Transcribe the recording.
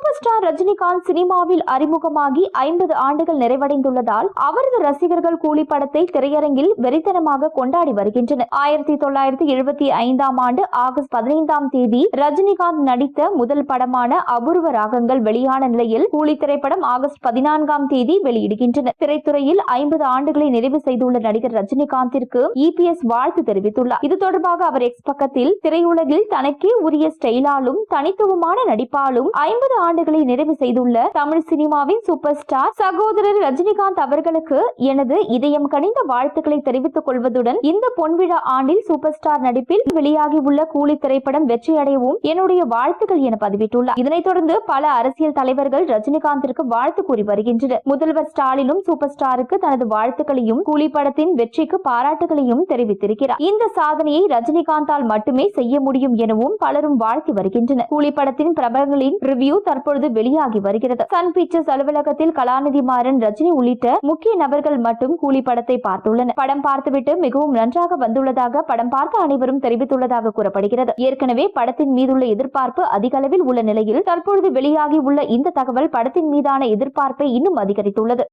Super star Rajinikanth சினிமாவில் அறிமுகமாகி ஐம்பது ஆண்டுகள் நிறைவடைந்துள்ளதால் அவரது ரசிகர்கள் கூலி படத்தை திரையரங்கில் வெறித்தனமாக கொண்டாடி வருகின்றனர். ஆயிரத்தி தொள்ளாயிரத்தி எழுபத்தி ஐந்தாம் ஆண்டு ஆகஸ்ட் பதினைந்தாம் தேதி ரஜினிகாந்த் நடித்த முதல் படமான அபூர்வ ராகங்கள் வெளியான நிலையில் கூலி திரைப்படம் ஆகஸ்ட் பதினான்காம் தேதி வெளியிடுகின்றனர். திரைத்துறையில் ஐம்பது ஆண்டுகளை நிறைவு செய்துள்ள நடிகர் ரஜினிகாந்திற்கு இபிஎஸ் வாழ்த்து தெரிவித்துள்ளார். இது தொடர்பாக அவர் எக்ஸ் பக்கத்தில் திரையுலகில் தனக்கே உரிய ஸ்டைலாலும் தனித்துவமான நடிப்பாலும் ஐம்பது ஆண்டுகளை நிறைவு செய்துள்ள தமிழ் சினிமாவின் சூப்பர் ஸ்டார் சகோதரர் ரஜினிகாந்த் அவர்களுக்கு எனது இதயம் கனிந்த வாழ்த்துக்களை தெரிவித்துக் கொள்வதுடன் இந்த பொன்விழா ஆண்டில் சூப்பர் ஸ்டார் நடிப்பில் வெளியாகி உள்ள கூலி திரைப்படம் வெற்றியடையவும் என்னுடைய வாழ்த்துக்கள் என பதிவிட்டுள்ளார். இதனைத் தொடர்ந்து பல அரசியல் தலைவர்கள் ரஜினிகாந்திற்கு வாழ்த்து கூறி வருகின்றனர். முதல்வர் ஸ்டாலினும் சூப்பர் ஸ்டாருக்கு தனது வாழ்த்துக்களையும் கூலி படத்தின் வெற்றிக்கு பாராட்டுகளையும் தெரிவித்திருக்கிறார். இந்த சாதனையை ரஜினிகாந்தால் மட்டுமே செய்ய முடியும் எனவும் பலரும் வாழ்த்தி வருகின்றனர். கூலி படத்தின் பிரபலங்களின் ரிவ்யூ தற்பொழுது வெளியாகி வருகிறது. சன் பிக்சர்ஸ் அலுவலகத்தில் கலாநிதி மாறன் ரஜினி உள்ளிட்ட முக்கிய நபர்கள் மட்டும் கூலி படத்தை பார்த்துள்ளனர். படம் பார்த்துவிட்டு மிகவும் நன்றாக வந்துள்ளதாக படம் பார்த்த அனைவரும் தெரிவித்துள்ளதாக கூறப்படுகிறது. ஏற்கனவே படத்தின் மீதுள்ள எதிர்பார்ப்பு அதிக அளவில் உள்ள நிலையில் தற்பொழுது வெளியாகி உள்ள இந்த தகவல் படத்தின் மீதான எதிர்பார்ப்பை இன்னும் அதிகரித்துள்ளது.